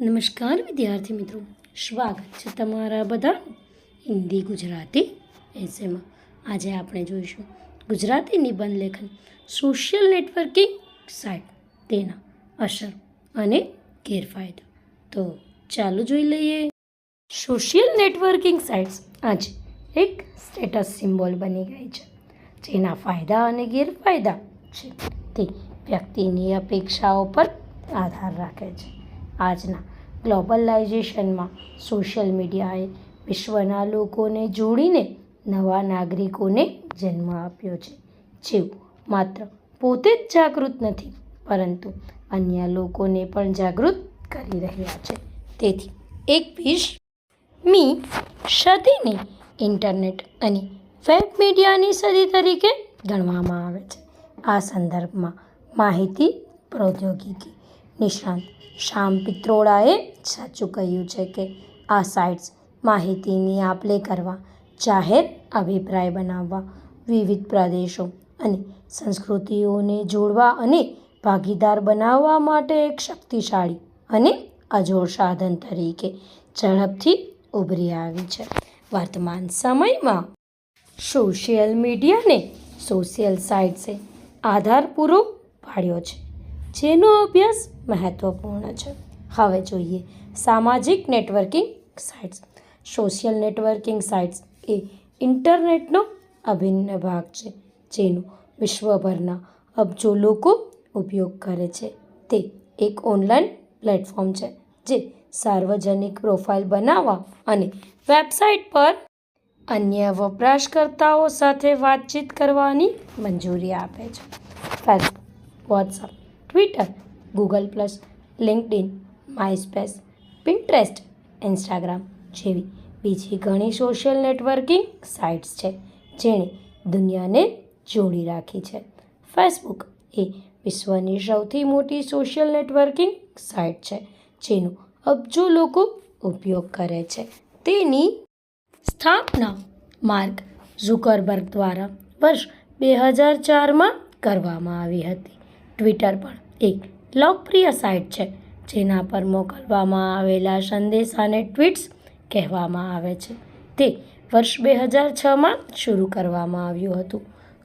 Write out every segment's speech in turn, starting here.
નમસ્કાર વિદ્યાર્થી મિત્રો. સ્વાગત છે તમારા બધા હિન્દી ગુજરાતી એસેમાં આજે આપણે જોઈશું ગુજરાતી નિબંધ લેખન સોશિયલ નેટવર્કિંગ સાઇટ તેના અસર અને ગેરફાયદા. તો ચાલુ જોઈ લઈએ. સોશિયલ નેટવર્કિંગ સાઇટ્સ આજે એક સ્ટેટસ સિમ્બોલ બની ગઈ છે. જેના ફાયદા અને ગેરફાયદા છે. તે વ્યક્તિની અપેક્ષાઓ પર આધાર રાખે છે. આજના ગ્લોબલાઇઝેશનમાં સોશિયલ મીડિયાએ વિશ્વના લોકોને જોડીને નવા નાગરિકોને જન્મ આપ્યો છે. જેઓ માત્ર પોતે જ જાગૃત નથી, પરંતુ અન્ય લોકોને પણ જાગૃત કરી રહ્યા છે. તેથી એકવીસમી સદીને ઇન્ટરનેટ અને વેબ મીડિયાની સદી તરીકે ગણવામાં આવે છે. આ સંદર્ભમાં માહિતી પ્રૌદ્યોગિકી નિષ્ણાંત. શ્યામ પિત્રોડાએ સાચું કહ્યું છે કે આ સાઇટ્સ માહિતીની આપ લે કરવા, જાહેર અભિપ્રાય બનાવવા, વિવિધ પ્રદેશો અને સંસ્કૃતિઓને જોડવા અને ભાગીદાર બનાવવા માટે એક શક્તિશાળી અને અજોડ સાધન તરીકે ઝડપથી ઉભરી આવી છે. વર્તમાન સમયમાં સોશિયલ મીડિયાને સોશિયલ સાઇટ્સે આધાર પૂરો પાડ્યો છે. જેનો અભ્યાસ મહત્વપૂર્ણ છે. હવે જોઈએ સામાજિક networking sites. Social networking sites એ ઇન્ટરનેટનો અભિન્ન ભાગ છે, જેનો વિશ્વભરના અબજો લોકો ઉપયોગ કરે છે. તે એક ઓનલાઈન પ્લેટફોર્મ છે, જે સાર્વજનિક પ્રોફાઇલ બનાવવા અને વેબસાઇટ પર અન્ય વપરાશકર્તાઓ સાથે વાતચીત કરવાની મંજૂરી આપે છે. Facebook WhatsApp Twitter Google plus LinkedIn Myspace Pinterest Instagram જેવી બીજી ઘણી સોશિયલ નેટવર્કિંગ સાઇટ્સ છે જેણે દુનિયાને જોડી રાખી છે. ફેસબુક એ વિશ્વની સૌથી મોટી સોશિયલ નેટવર્કિંગ સાઇટ છે જેનો અબજો લોકો ઉપયોગ કરે છે. તેની સ્થાપના માર્ક ઝુકરબર્ગ દ્વારા વર્ષ બે હજાર ચારમાં કરવામાં આવી હતી. ટ્વિટર પણ એક લોકપ્રિય સાઇટ છે, જેના પર મોકલવામાં આવેલા સંદેશાને ટ્વીટ્સ કહેવામાં આવે છે. તે વર્ષ બે હજાર છમાં શરૂ કરવામાં આવ્યું હતું.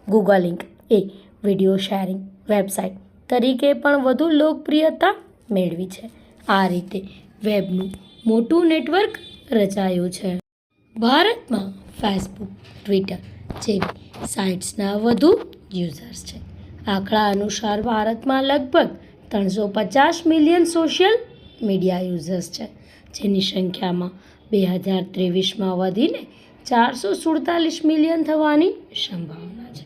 ગૂગલ ઇન્ક એ વિડિયો શેરિંગ વેબસાઇટ તરીકે પણ વધુ લોકપ્રિયતા મેળવી છે. આ રીતે વેબનું મોટું નેટવર્ક રચાયું છે. ભારતમાં ફેસબુક ટ્વિટર જેવી સાઇટ્સના વધુ યુઝર્સ છે. આંકડા અનુસાર ભારતમાં લગભગ ત્રણસો પચાસ મિલિયન સોશિયલ મીડિયા યુઝર્સ છે, જેની સંખ્યામાં બે હજાર ત્રેવીસમાં વધીને ચારસો સુડતાલીસ મિલિયન થવાની સંભાવના છે.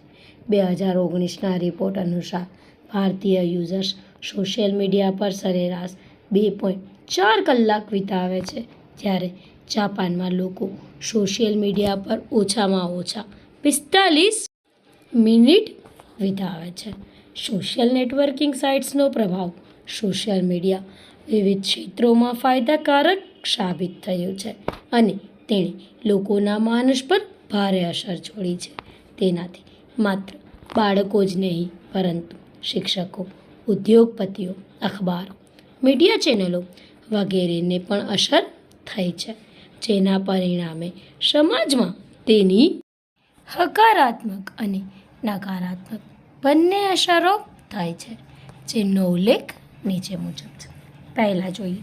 બે હજાર ઓગણીસના રિપોર્ટ અનુસાર ભારતીય યુઝર્સ સોશિયલ મીડિયા પર સરેરાશ બે પોઈન્ટ ચાર કલાક વિતાવે છે, જ્યારે જાપાનમાં લોકો સોશિયલ મીડિયા પર ઓછામાં ઓછા પિસ્તાલીસ મિનિટ વિતાવે છે. સોશિયલ નેટવર્કિંગ સાઇટ્સનો પ્રભાવ સોશિયલ મીડિયા વિવિધ ક્ષેત્રોમાં ફાયદાકારક સાબિત થયું છે અને તેણે લોકોના માનસ પર ભારે અસર છોડી છે. તેનાથી માત્ર બાળકો જ નહીં, પરંતુ શિક્ષકો, ઉદ્યોગપતિઓ, અખબારો, મીડિયા ચેનલો વગેરેને પણ અસર થઈ છે, જેના પરિણામે સમાજમાં તેની હકારાત્મક અને નકારાત્મક. બંને અસરો થાય છે જેનો ઉલ્લેખ નીચે મુજબ છે. પહેલાં જોઈએ,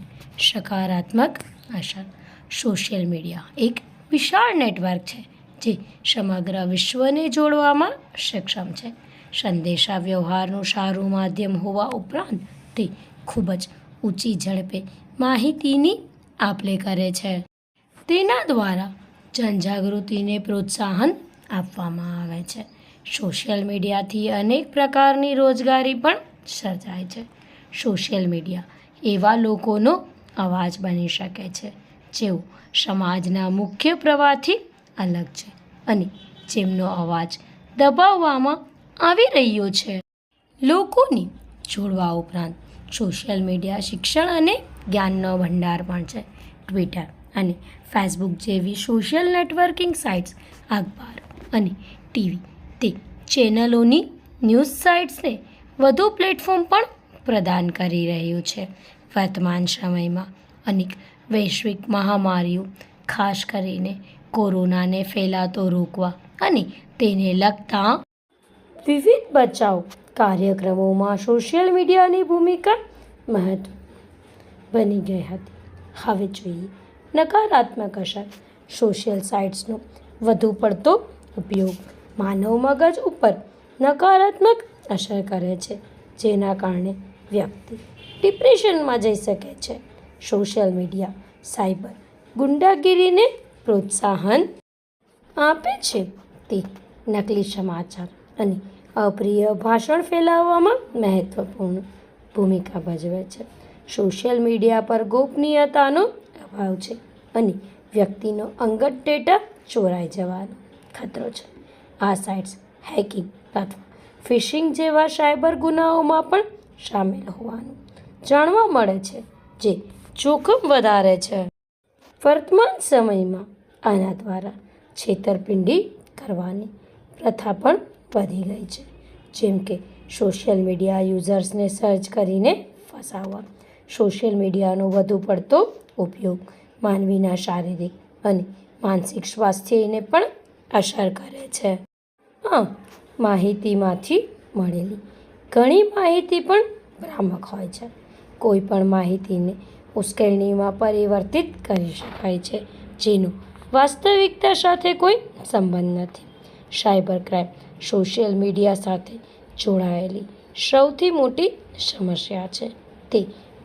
સકારાત્મક અસર. સોશિયલ મીડિયા એક વિશાળ નેટવર્ક છે, જે સમગ્ર વિશ્વને જોડવામાં સક્ષમ છે. સંદેશા વ્યવહારનું સારું માધ્યમ હોવા ઉપરાંત, તે ખૂબ જ ઊંચી ઝડપે માહિતીની આપલે કરે છે. તેના દ્વારા જનજાગૃતિને પ્રોત્સાહન આપવામાં આવે છે. સોશિયલ મીડિયાથી અનેક પ્રકારની રોજગારી પણ સર્જાય છે. સોશિયલ મીડિયા એવા લોકોનો અવાજ બની શકે છે, જેઓ સમાજના મુખ્ય પ્રવાહથી અલગ છે અને જેમનો અવાજ દબાવવામાં આવી રહ્યો છે. લોકોની જોડવા ઉપરાંત સોશિયલ મીડિયા શિક્ષણ અને જ્ઞાનનો ભંડાર પણ છે. ટ્વિટર અને ફેસબુક જેવી સોશિયલ નેટવર્કિંગ સાઇટ્સ અખબાર અને ટીવી તે ચેનલોની ન્યૂઝ સાઇટ્સને વધુ પ્લેટફોર્મ પણ પ્રદાન કરી રહ્યું છે. વર્તમાન સમયમાં અનેક વૈશ્વિક મહામારીઓ, ખાસ કરીને કોરોનાને ફેલાતો રોકવા અને તેને લગતા વિવિધ બચાવ કાર્યક્રમોમાં સોશિયલ મીડિયાની ભૂમિકા મહત્વ બની ગઈ હતી. હવે જોઈએ નકારાત્મક અસર. સોશિયલ સાઇટ્સનો વધુ પડતો ઉપયોગ માનવ મગજ ઉપર નકારાત્મક અસર કરે છે, જેના કારણે વ્યક્તિ ડિપ્રેશનમાં જઈ શકે છે. સોશિયલ મીડિયા, સાયબર ગુંડાગીરીને પ્રોત્સાહન આપે છે. તે નકલી સમાચાર અને અપ્રિય ભાષણ ફેલાવવામાં મહત્વપૂર્ણ ભૂમિકા ભજવે છે. સોશિયલ મીડિયા પર ગોપનીયતાનો અભાવ છે અને વ્યક્તિનો અંગત ડેટા ચોરાઈ જવાનો ખતરો છે. આ સાઇટ્સ હેકિંગ અથવા ફિશિંગ જેવા સાયબર ગુનાઓમાં પણ સામેલ હોવાનું જાણવા મળે છે, જે જોખમ વધારે છે. વર્તમાન સમયમાં આના દ્વારા છેતરપિંડી કરવાની પ્રથા પણ વધી ગઈ છે, જેમ કે સોશિયલ મીડિયા યુઝર્સને સર્ચ કરીને ફસાવવા. સોશિયલ મીડિયાનો વધુ પડતો ઉપયોગ માનવીના શારીરિક અને માનસિક સ્વાસ્થ્યને પણ અસર કરે છે. હા, માહિતીમાંથી મળેલી ઘણી માહિતી પણ ભ્રામક હોય છે. કોઈ પણ માહિતીને ઉશ્કેરણીમાં પરિવર્તિત કરી શકાય છે, જેનો વાસ્તવિકતા સાથે કોઈ સંબંધ નથી. સાયબર ક્રાઇમ સોશિયલ મીડિયા સાથે જોડાયેલી સૌથી મોટી સમસ્યા છે તે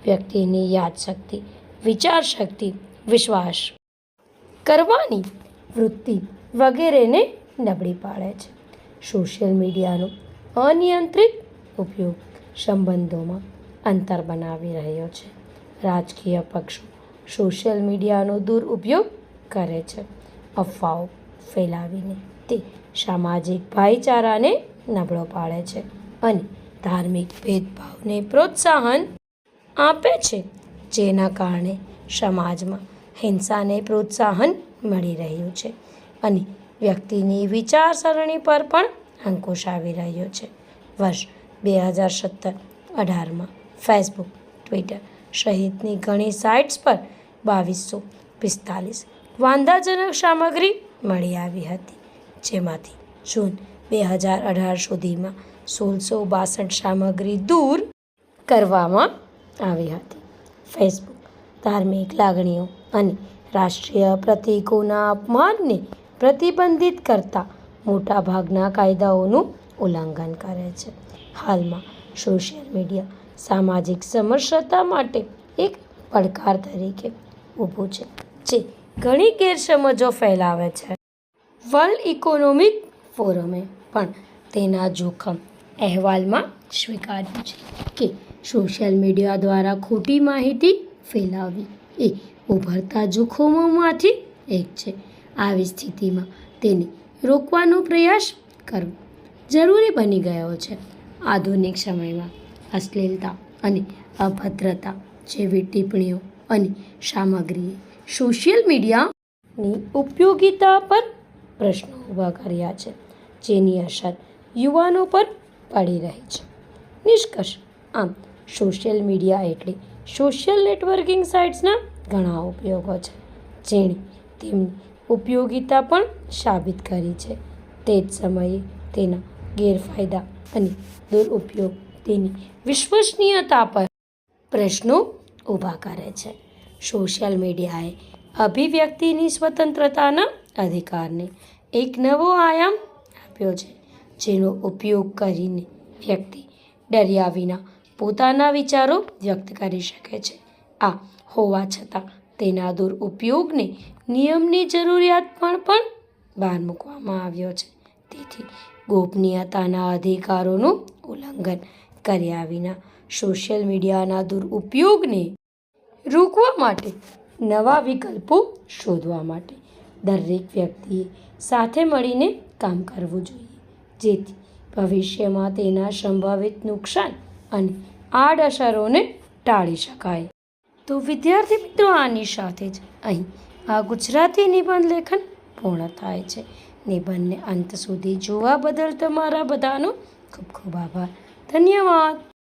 વ્યક્તિની યાદશક્તિ, વિચારશક્તિ, વિશ્વાસ કરવાની વૃત્તિ વગેરેને નબળી પાડે છે. સોશિયલ મીડિયાનો અનિયંત્રિત ઉપયોગ સંબંધોમાં અંતર બનાવી રહ્યો છે. રાજકીય પક્ષો સોશિયલ મીડિયાનો દુરુપયોગ કરે છે. અફવાઓ ફેલાવીને તે સામાજિક ભાઈચારાને નબળો પાડે છે અને ધાર્મિક ભેદભાવને પ્રોત્સાહન આપે છે, જેના કારણે સમાજમાં હિંસાને પ્રોત્સાહન મળી રહ્યું છે. અને વ્યક્તિની વિચારસરણી પર પણ અંકુશ આવી રહ્યો છે. વર્ષ બે હજાર સત્તર, અઢારમાં ફેસબુક, ટ્વિટર સહિતની ઘણી સાઇટ્સ પર બાવીસો પિસ્તાલીસ વાંધાજનક સામગ્રી મળી આવી હતી. જેમાંથી જૂન બે હજાર અઢાર સુધીમાં સોળસો બાસઠ સામગ્રી દૂર કરવામાં આવી હતી. ફેસબુક ધાર્મિક લાગણીઓ અને રાષ્ટ્રીય પ્રતીકોના અપમાનને પ્રતિબંધિત કરતા મોટાભાગના કાયદાઓનું ઉલ્લંઘન કરે છે. હાલમાં સોશિયલ મીડિયા સામાજિક સમરસતા માટે એક પડકાર તરીકે ઊભું છે, જે ઘણી ગેરસમજો ફેલાવે છે. વર્લ્ડ ઇકોનોમિક ફોરમે પણ તેના જોખમ અહેવાલમાં સ્વીકાર્યું છે કે સોશિયલ મીડિયા દ્વારા ખોટી માહિતી ફેલાવવી એ ઉભરતા જોખમોમાંથી એક છે. આવી સ્થિતિમાં તેને રોકવાનો પ્રયાસ કરવો જરૂરી બની ગયો છે. આધુનિક સમયમાં અશ્લીલતા અને અભદ્રતા જેવી ટિપ્પણીઓ અને સામગ્રીએ સોશિયલ મીડિયાની ઉપયોગિતા પર પ્રશ્નો ઊભા કર્યા છે, જેની અસર યુવાનો પર પડી રહી છે. નિષ્કર્ષ, આમ, સોશિયલ મીડિયા એટલે સોશિયલ નેટવર્કિંગ સાઇટ્સના ઘણા ઉપયોગો છે, જેણે તેમની ઉપયોગિતા પણ સાબિત કરી છે. તે જ સમયે તેના ગેરફાયદા અને દુરુપયોગ તેની વિશ્વસનીયતા પર પ્રશ્નો ઊભા કરે છે. સોશિયલ મીડિયાએ અભિવ્યક્તિની સ્વતંત્રતાના અધિકારને એક નવો આયામ આપ્યો છે, જેનો ઉપયોગ કરીને વ્યક્તિ ડર્યા વિના પોતાના વિચારો વ્યક્ત કરી શકે છે. આ હોવા છતાં તેના દુરુપયોગને નિયમની જરૂરિયાત પણ પણ બહાર મૂકવામાં આવ્યો છે. તેથી ગોપનીયતાના અધિકારોનું ઉલ્લંઘન કર્યા વિના સોશિયલ મીડિયાના દુરુપયોગને રોકવા માટે નવા વિકલ્પો શોધવા માટે દરેક વ્યક્તિએ સાથે મળીને કામ કરવું જોઈએ. જેથી ભવિષ્યમાં તેના સંભવિત નુકસાન અને આડઅસરોને ટાળી શકાય. તો વિદ્યાર્થી મિત્રો, આની સાથે જ અહીં આ ગુજરાતી નિબંધ લેખન પૂર્ણ થાય છે. નિબંધને અંત સુધી જોવા બદલ તમારા બધાનો ખૂબ ખૂબ આભાર. ધન્યવાદ.